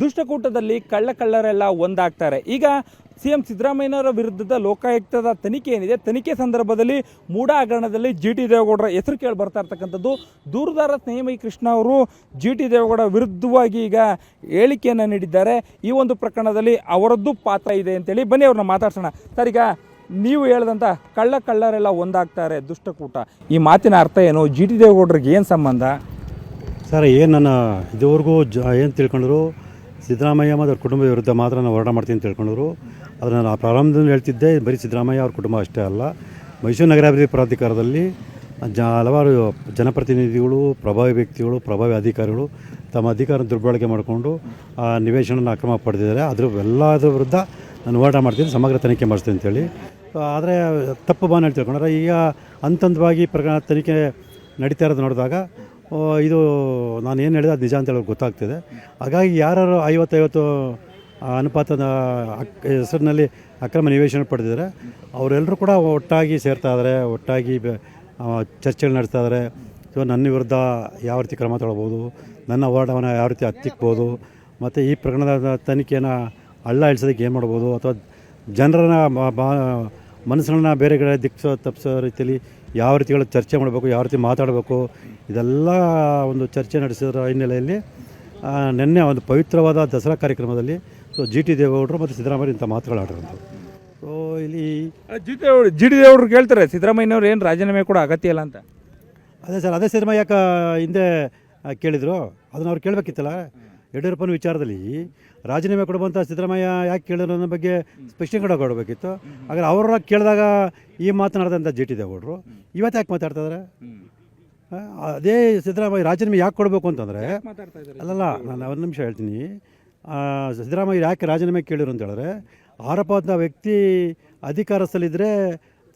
ದುಷ್ಟಕೂಟದಲ್ಲಿ ಕಳ್ಳ ಕಳ್ಳರೆಲ್ಲ ಒಂದಾಗ್ತಾರೆ. ಈಗ C M ಸಿದ್ದರಾಮಯ್ಯನವರ ವಿರುದ್ಧದ ಲೋಕಾಯುಕ್ತದ ತನಿಖೆ ಏನಿದೆ? ತನಿಖೆ ಸಂದರ್ಭದಲ್ಲಿ ಮೂಡ ಹಗರಣದಲ್ಲಿ ಜಿ ಟಿ ದೇವೇಗೌಡರ ಹೆಸರು ಕೇಳಿ ಬರ್ತಾ ಇರ್ತಕ್ಕಂಥದ್ದು. ದೂರದಾರ ಸ್ನೇಹಮಯಿ ಕೃಷ್ಣ ಅವರು ಜಿ ಟಿ ದೇವೇಗೌಡ ವಿರುದ್ಧವಾಗಿ ಈಗ ಹೇಳಿಕೆಯನ್ನು ನೀಡಿದ್ದಾರೆ. ಈ ಒಂದು ಪ್ರಕರಣದಲ್ಲಿ ಅವರದ್ದು ಪಾತ್ರ ಇದೆ ಅಂತೇಳಿ ಬನ್ನಿ ಅವ್ರನ್ನ ಮಾತಾಡ್ಸೋಣ. ಸರ್, ಈಗ ನೀವು ಹೇಳ್ದಂಥ ಕಳ್ಳ ಕಳ್ಳರೆಲ್ಲ ಒಂದಾಗ್ತಾರೆ ದುಷ್ಟಕೂಟ. ಈ ಮಾತಿನ ಅರ್ಥ ಏನು? ಜಿ ಟಿ ದೇವೇಗೌಡರಿಗೆ ಏನು ಸಂಬಂಧ? ಸರ್, ಏನು ಇದುವರೆಗೂ ಜ ಏನು ತಿಳ್ಕೊಂಡ್ರು? ಸಿದ್ದರಾಮಯ್ಯ ಮತ್ತು ಅವ್ರ ಕುಟುಂಬದ ವಿರುದ್ಧ ಮಾತ್ರ ನಾನು ಹೋರಾಟ ಮಾಡ್ತೀನಿ ಅಂತ ತಿಳ್ಕೊಂಡ್ರು ಆದರೆ ನಾನು ಆ ಪ್ರಾರಂಭದಲ್ಲಿ ಹೇಳ್ತಿದ್ದೆ, ಬರೀ ಸಿದ್ದರಾಮಯ್ಯ ಅವ್ರ ಕುಟುಂಬ ಅಷ್ಟೇ ಅಲ್ಲ. ಮೈಸೂರು ನಗರಾಭಿವೃದ್ಧಿ ಪ್ರಾಧಿಕಾರದಲ್ಲಿ ಜ, ಹಲವಾರು ಜನಪ್ರತಿನಿಧಿಗಳು, ಪ್ರಭಾವಿ ವ್ಯಕ್ತಿಗಳು, ಪ್ರಭಾವಿ ಅಧಿಕಾರಿಗಳು ತಮ್ಮ ಅಧಿಕಾರ ದುರ್ಬಳಕೆ ಮಾಡಿಕೊಂಡು ಆ ನಿವೇಶನ ಅಕ್ರಮ ಪಡೆದಿದ್ದಾರೆ. ಅದ್ರ ಎಲ್ಲದರ ವಿರುದ್ಧ ನಾನು ಹೋರಾಟ ಮಾಡ್ತೀನಿ, ಸಮಗ್ರ ತನಿಖೆ ಮಾಡಿಸ್ತೀನಿ ಅಂತೇಳಿ. ಆದರೆ ತಪ್ಪು ಭಾವನೆ ತಿಳ್ಕೊಂಡ್ರೆ ಈಗ ಹಂತ ಹಂತವಾಗಿ ಪ್ರಕರಣ ತನಿಖೆ ನಡೀತಾ ಇರೋದು ನೋಡಿದಾಗ ಇದು ನಾನು ಏನು ಹೇಳಿದೆ ಅದು ನಿಜ ಅಂತ ಹೇಳೋದು ಗೊತ್ತಾಗ್ತಿದೆ. ಹಾಗಾಗಿ ಯಾರು ಐವತ್ತೈವತ್ತು ಅನುಪಾತದ ಅಕ್, ಹೆಸರಿನಲ್ಲಿ ಅಕ್ರಮ ನಿವೇಶನ ಪಡೆದಿದ್ದಾರೆ, ಅವರೆಲ್ಲರೂ ಕೂಡ ಒಟ್ಟಾಗಿ ಸೇರ್ತಾ ಇದ್ದಾರೆ, ಒಟ್ಟಾಗಿ ಚರ್ಚೆಗಳು ನಡೆಸ್ತಾ ಇದ್ದಾರೆ. ಸೊ ನನ್ನ ವಿರುದ್ಧ ಯಾವ ರೀತಿ ಕ್ರಮ ತೊಗೊಳ್ಬೋದು ನನ್ನ ಹೋರಾಟವನ್ನು ಯಾವ ರೀತಿ ಹತ್ತಿಕ್ಬೋದು, ಮತ್ತು ಈ ಪ್ರಕರಣದ ತನಿಖೆಯನ್ನು ಹಳ್ಳ ಇಳಿಸೋದಕ್ಕೆ ಏನು ಮಾಡ್ಬೋದು, ಅಥವಾ ಜನರನ್ನ ಮನಸ್ಸನ್ನು ಬೇರೆ ಕಡೆ ದಿಕ್ಸೋ ತಪ್ಪಿಸೋ ರೀತಿಯಲ್ಲಿ ಯಾವ ರೀತಿಗಳ ಚರ್ಚೆ ಮಾಡಬೇಕು ಯಾವ ರೀತಿ ಮಾತಾಡಬೇಕು ಇದೆಲ್ಲ ಒಂದು ಚರ್ಚೆ ನಡೆಸಿದ್ರ ಹಿನ್ನೆಲೆಯಲ್ಲಿ ನಿನ್ನೆ ಒಂದು ಪವಿತ್ರವಾದ ದಸರಾ ಕಾರ್ಯಕ್ರಮದಲ್ಲಿ ಸೊ ಜಿ ಟಿ ದೇವೇಗೌಡರು ಮತ್ತು ಸಿದ್ದರಾಮಯ್ಯ ಇಂಥ ಮಾತುಗಳು ಆಡಿರೋದು. ಸೊ ಇಲ್ಲಿ ಜಿ ಟಿ ದೇವ್ರು ಜಿ ಡಿ ದೇವ್ರು ಕೇಳ್ತಾರೆ ಸಿದ್ದರಾಮಯ್ಯನವ್ರು ಏನು ರಾಜೀನಾಮೆ ಕೂಡ ಅಗತ್ಯ ಇಲ್ಲ ಅಂತ. ಅದೇ ಸರ್ ಅದೇ ಸಿದ್ದರಾಮಯ್ಯ ಯಾಕೆ ಹಿಂದೆ ಕೇಳಿದರು? ಅದನ್ನ ಅವ್ರು ಕೇಳಬೇಕಿತ್ತಲ್ಲ? ಯಡಿಯೂರಪ್ಪನ ವಿಚಾರದಲ್ಲಿ ರಾಜೀನಾಮೆ ಕೊಡುವಂಥ ಸಿದ್ದರಾಮಯ್ಯ ಯಾಕೆ ಕೇಳಿದ್ರು ಅನ್ನೋ ಬಗ್ಗೆ ಸ್ಪಷ್ಟೀಕರಣ ಕೊಡಬೇಕಿತ್ತು. ಹಾಗಾದ್ರೆ ಅವರ ಕೇಳಿದಾಗ ಈ ಮಾತನಾಡಿದಂಥ ಜಿ ಟಿ ದೇವೇಗೌಡರು ಇವತ್ತು ಯಾಕೆ ಮಾತಾಡ್ತಾ ಇದ್ದಾರೆ ಅದೇ ಸಿದ್ದರಾಮಯ್ಯ ರಾಜೀನಾಮೆ ಯಾಕೆ ಕೊಡಬೇಕು ಅಂತಂದರೆ ಅಲ್ಲಲ್ಲ ನಾನು ಒಂದು ನಿಮಿಷ ಹೇಳ್ತೀನಿ. ಸಿದ್ದರಾಮಯ್ಯ ಯಾಕೆ ರಾಜೀನಾಮೆ ಕೇಳಿರು ಅಂತ ಹೇಳಿದ್ರೆ ಆರೋಪದ ವ್ಯಕ್ತಿ ಅಧಿಕಾರಸ್ಥಲಿದ್ದರೆ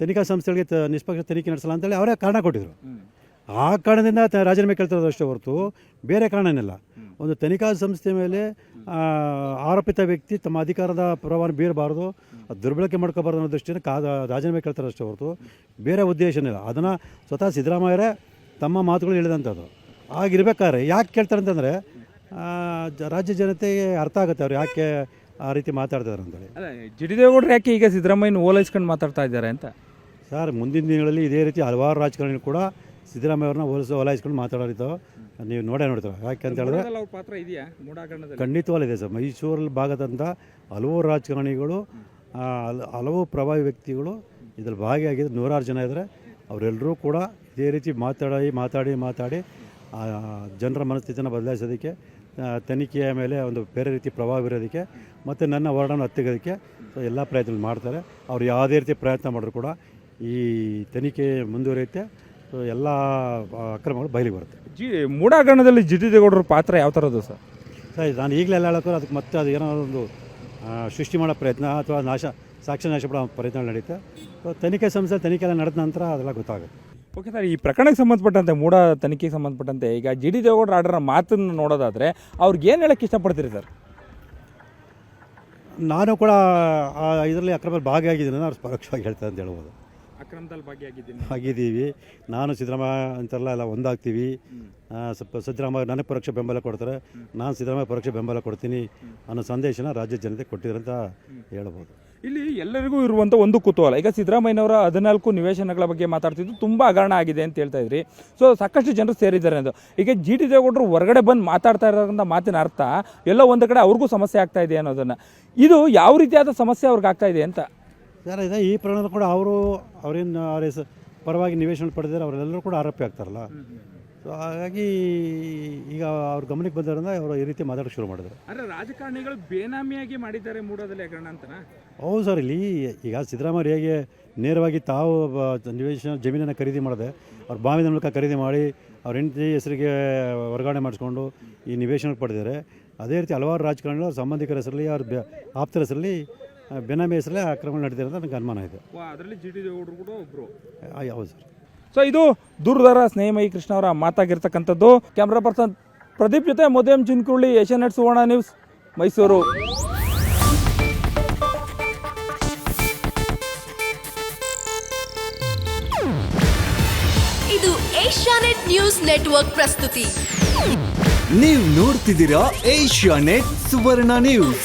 ತನಿಖಾ ಸಂಸ್ಥೆಗಳಿಗೆ ತ ನಿಷ್ಪಕ್ಷ ತನಿಖೆ ನಡೆಸಲ್ಲ ಅಂತೇಳಿ ಅವರೇ ಕಾರಣ ಕೊಟ್ಟಿದ್ರು. ಆ ಕಾರಣದಿಂದ ರಾಜೀನಾಮೆ ಕೇಳ್ತಿರೋದು ಅಷ್ಟೇ ಹೊರತು ಬೇರೆ ಕಾರಣನಿಲ್ಲ ಒಂದು ತನಿಖಾ ಸಂಸ್ಥೆ ಮೇಲೆ ಆರೋಪಿತ ವ್ಯಕ್ತಿ ತಮ್ಮ ಅಧಿಕಾರದ ಪರವಾಗಿ ಬೀರಬಾರ್ದು ದುರ್ಬಳಕೆ ಮಾಡ್ಕೋಬಾರ್ದು ಅನ್ನೋ ದೃಷ್ಟಿಯಿಂದ ಕಾ ರಾಜೀನಾಮೆ ಕೇಳ್ತಾರೆ ಅಷ್ಟೇ ಹೊರತು. ಬೇರೆ ಉದ್ದೇಶನಿಲ್ಲ ಅದನ್ನು ಸ್ವತಃ ಸಿದ್ದರಾಮಯ್ಯರೇ ತಮ್ಮ ಮಾತುಗಳು ಹೇಳಿದಂಥದ್ದು. ಆಗಿರ್ಬೇಕಾದ್ರೆ ಯಾಕೆ ಕೇಳ್ತಾರೆ ಅಂತಂದರೆ ರಾಜ್ಯ ಜನತೆಗೆ ಅರ್ಥ ಆಗುತ್ತೆ ಅವ್ರು ಯಾಕೆ ಆ ರೀತಿ ಮಾತಾಡ್ತಾರೆ ಅಂತೇಳಿ. ಜಿ ಟಿ ದೇವೇಗೌಡರು ಯಾಕೆ ಈಗ ಸಿದ್ದರಾಮಯ್ಯನ ಓಲೈಸ್ಕೊಂಡು ಮಾತಾಡ್ತಾ ಇದ್ದಾರೆ ಅಂತ? ಸರ್ ಮುಂದಿನ ದಿನಗಳಲ್ಲಿ ಇದೇ ರೀತಿ ಹಲವಾರು ರಾಜಕಾರಣಿಗಳು ಕೂಡ ಸಿದ್ದರಾಮಯ್ಯ ಅವ್ರನ್ನ ಓಲೈಸ್ಕೊಂಡು ಓಲಾಯಿಸ್ಕೊಂಡು ಮಾತಾಡೋರಿದ್ದಾವೆ. ನೀವು ನೋಡೇ ನೋಡ್ತಾರೆ ಯಾಕೆ ಅಂತ ಹೇಳಿದ್ರೆ ಅವ್ರ ಪಾತ್ರ ಇದೆಯಾ? ಮೂಡಾಗರಣದಲ್ಲಿ ಖಂಡಿತವಾಗಿದೆ ಸರ್. ಮೈಸೂರಲ್ಲಿ ಭಾಗದಂಥ ಹಲವು ರಾಜಕಾರಣಿಗಳು ಹಲವು ಪ್ರಭಾವಿ ವ್ಯಕ್ತಿಗಳು ಇದರಲ್ಲಿ ಭಾಗಿಯಾಗಿದ್ದು ನೂರಾರು ಜನ ಇದ್ದಾರೆ. ಅವರೆಲ್ಲರೂ ಕೂಡ ಇದೇ ರೀತಿ ಮಾತಾಡಿ ಮಾತಾಡಿ ಮಾತಾಡಿ ಆ, ಜನರ ಮನಸ್ಥಿತಿಯನ್ನು ಬದಲಾಯಿಸೋದಕ್ಕೆ ತನಿಖೆಯ ಮೇಲೆ ಒಂದು ಬೇರೆ ರೀತಿ ಪ್ರಭಾವ ಬೀರೋದಕ್ಕೆ ಮತ್ತು ನನ್ನ ವರ್ಣನ ಹತ್ತಿಗೋದಕ್ಕೆ ಎಲ್ಲ ಪ್ರಯತ್ನ ಮಾಡ್ತಾರೆ. ಅವ್ರು ಯಾವುದೇ ರೀತಿ ಪ್ರಯತ್ನ ಮಾಡಿದ್ರು ಕೂಡ ಈ ತನಿಖೆ ಮುಂದುವರಿಯುತ್ತೆ. ಸೊ ಎಲ್ಲ ಅಕ್ರಮಗಳು ಬಯಲಿಗೆ ಬರುತ್ತೆ. ಜಿ ಮೂಡಾಗರಣದಲ್ಲಿ ದೇವೇಗೌಡರ ಪಾತ್ರ ಯಾವ ಥರದ್ದು ಸರ್? ಸರ್ ನಾನು ಈಗಲೇ ಎಲ್ಲ ಹೇಳೋಕ್ಕೂ ಅದಕ್ಕೆ ಮತ್ತೆ ಅದು ಏನೋ ಒಂದು ಸೃಷ್ಟಿ ಮಾಡೋ ಪ್ರಯತ್ನ ಅಥವಾ ನಾಶ ಸಾಕ್ಷ್ಯ ನಾಶ ಪಡೋ ಪ್ರಯತ್ನ ನಡೀತೆ. ಸೊ ತನಿಖೆ ಸಂಸ್ಥೆ ತನಿಖೆ ಎಲ್ಲ ನಡೆದ ನಂತರ ಅದೆಲ್ಲ ಗೊತ್ತಾಗುತ್ತೆ. ಓಕೆ ಸರ್ ಈ ಪ್ರಕರಣಕ್ಕೆ ಸಂಬಂಧಪಟ್ಟಂತೆ ಮೂಡ ತನಿಖೆಗೆ ಸಂಬಂಧಪಟ್ಟಂತೆ ಈಗ ಜಿ ಡಿ ದೇವೇಗೌಡರ ಆಡರ ಮಾತನ್ನು ನೋಡೋದಾದರೆ ಅವ್ರಿಗೆ ಏನು ಹೇಳಕ್ಕೆ ಇಷ್ಟಪಡ್ತೀರಿ ಸರ್? ನಾನು ಕೂಡ ಆ ಇದರಲ್ಲಿ ಅಕ್ರಮದಲ್ಲಿ ಭಾಗಿಯಾಗಿದ್ದೀನಿ ಅವ್ರು ಪರೋಕ್ಷವಾಗಿ ಹೇಳ್ತಾರೆ ಅಂತ ಹೇಳ್ಬೋದು. ಅಕ್ರಮದಲ್ಲಿ ಭಾಗಿಯಾಗಿದ್ದೀನಿ ಆಗಿದ್ದೀವಿ ನಾನು ಸಿದ್ದರಾಮಯ್ಯ ಅಂತೆಲ್ಲ ಎಲ್ಲ ಒಂದಾಗ್ತೀವಿ. ಸ್ವಲ್ಪ ಸಿದ್ದರಾಮಯ್ಯ ನನಗೆ ಪರೋಕ್ಷ ಬೆಂಬಲ ಕೊಡ್ತಾರೆ. ನಾನು ಸಿದ್ದರಾಮಯ್ಯ ಪರೋಕ್ಷ ಬೆಂಬಲ ಕೊಡ್ತೀನಿ. ಅನ್ನೋ ಸಂದೇಶನ ರಾಜ್ಯ ಜನತೆ ಕೊಟ್ಟಿದ್ರೆ ಅಂತ ಹೇಳ್ಬೋದು. ಇಲ್ಲಿ ಎಲ್ಲರಿಗೂ ಇರುವಂಥ ಒಂದು ಕುತೂಹಲ. ಈಗ ಸಿದ್ದರಾಮಯ್ಯನವರ ಹದಿನಾಲ್ಕು ನಿವೇಶನಗಳ ಬಗ್ಗೆ ಮಾತಾಡ್ತಿದ್ದು ತುಂಬ ಹಗರಣ ಆಗಿದೆ ಅಂತ ಹೇಳ್ತಾ ಇದ್ರಿ. ಸೊ ಸಾಕಷ್ಟು ಜನರು ಸೇರಿದ್ದಾರೆ ಅಂತ ಈಗ ಜಿ ಟಿ ದೇವೇಗೌಡರು ಹೊರಗಡೆ ಬಂದು ಮಾತಾಡ್ತಾ ಇರೋದ್ರಿಂದ ಮಾತಿನ ಅರ್ಥ ಎಲ್ಲೋ ಒಂದು ಕಡೆ ಅವ್ರಿಗೂ ಸಮಸ್ಯೆ ಆಗ್ತಾ ಇದೆ ಅನ್ನೋದನ್ನು. ಇದು ಯಾವ ರೀತಿಯಾದ ಸಮಸ್ಯೆ ಅವ್ರಿಗೆ ಆಗ್ತಾ ಇದೆ ಅಂತ ಸರ್ ಇದೆ ಈ ಪ್ರಕರಣದ ಕೂಡ ಅವರು ಅವರೇನು ಅವ್ರ ಹೆಸರು ಪರವಾಗಿ ನಿವೇಶನ ಪಡೆದಿದ್ದಾರೆ ಅವರೆಲ್ಲರೂ ಕೂಡ ಆರೋಪಿ ಆಗ್ತಾರಲ್ಲ. ಸೊ ಹಾಗಾಗಿ ಈಗ ಅವ್ರ ಗಮನಕ್ಕೆ ಬಂದಿರೋದ್ರಿಂದ ಅವರು ಈ ರೀತಿ ಮಾತಾಡೋಕೆ ಶುರು ಮಾಡಿದ್ರು. ಅಂದರೆ ರಾಜಕಾರಣಿಗಳು ಬೇನಾಮಿಯಾಗಿ ಮಾಡಿದ್ದಾರೆ ಮೂಡೋದಲ್ಲಿ ಹಗರಣ ಅಂತನ? ಹೌದು ಸರ್ ಇಲ್ಲಿ ಈಗ ಸಿದ್ದರಾಮಯ್ಯ ಹೇಗೆ ನೇರವಾಗಿ ತಾವು ಬ- ನಿವೇಶನ ಜಮೀನನ್ನು ಖರೀದಿ ಮಾಡಿದೆ ಅವ್ರ ಬಾವಿನ ಮೂಲಕ ಖರೀದಿ ಮಾಡಿ ಅವ್ರ ಹೆಂಡತಿ ಹೆಸರಿಗೆ ವರ್ಗಾವಣೆ ಮಾಡಿಸ್ಕೊಂಡು ಈ ನಿವೇಶನ ಪಡೆದಿದ್ದಾರೆ. ಅದೇ ರೀತಿ ಹಲವಾರು ರಾಜಕಾರಣಿಗಳು ಅವ್ರ ಸಂಬಂಧಿಕರ ಹೆಸರಲ್ಲಿ ಅವ್ರ ಬೆ ಆಪ್ತರ ಹೆಸರಲ್ಲಿ ಬೆನಾಮಿ ಹೆಸರಲ್ಲೇ ಆಕ್ರಮಣ ನಡೆದಿರೋದು ಅಂತ ನನಗೆ ಅನುಮಾನ ಇದೆ. ಅದರಲ್ಲಿ ಜಿ ಟಿ ದೇವೇಗೌಡರು ಕೂಡ ಒಬ್ಬರು ಹೌದು ಸರ್. ಸೊ ಇದು ದೂರದಾರ ಸ್ನೇಹಮಯಿ ಕೃಷ್ಣ ಅವರ ಮಾತಾಗಿರ್ತಕ್ಕಂಥದ್ದು. ಕ್ಯಾಮ್ರಾ ಪರ್ಸನ್ ಪ್ರದೀಪ್ ಜೊತೆ ಮದುವೆ ಚಿನ್ಕುಳ್ಳಿ ಏಷ್ಯಾನೆಟ್ ಸುವರ್ಣ ನ್ಯೂಸ್ ಮೈಸೂರು. ಇದು ಏಷ್ಯಾನೆಟ್ ನ್ಯೂಸ್ ನೆಟ್ವರ್ಕ್ ಪ್ರಸ್ತುತಿ. ನೀವು ನೋಡ್ತಿದ್ದೀರಾ ಏಷ್ಯಾ ನೆಟ್ ಸುವರ್ಣ ನ್ಯೂಸ್.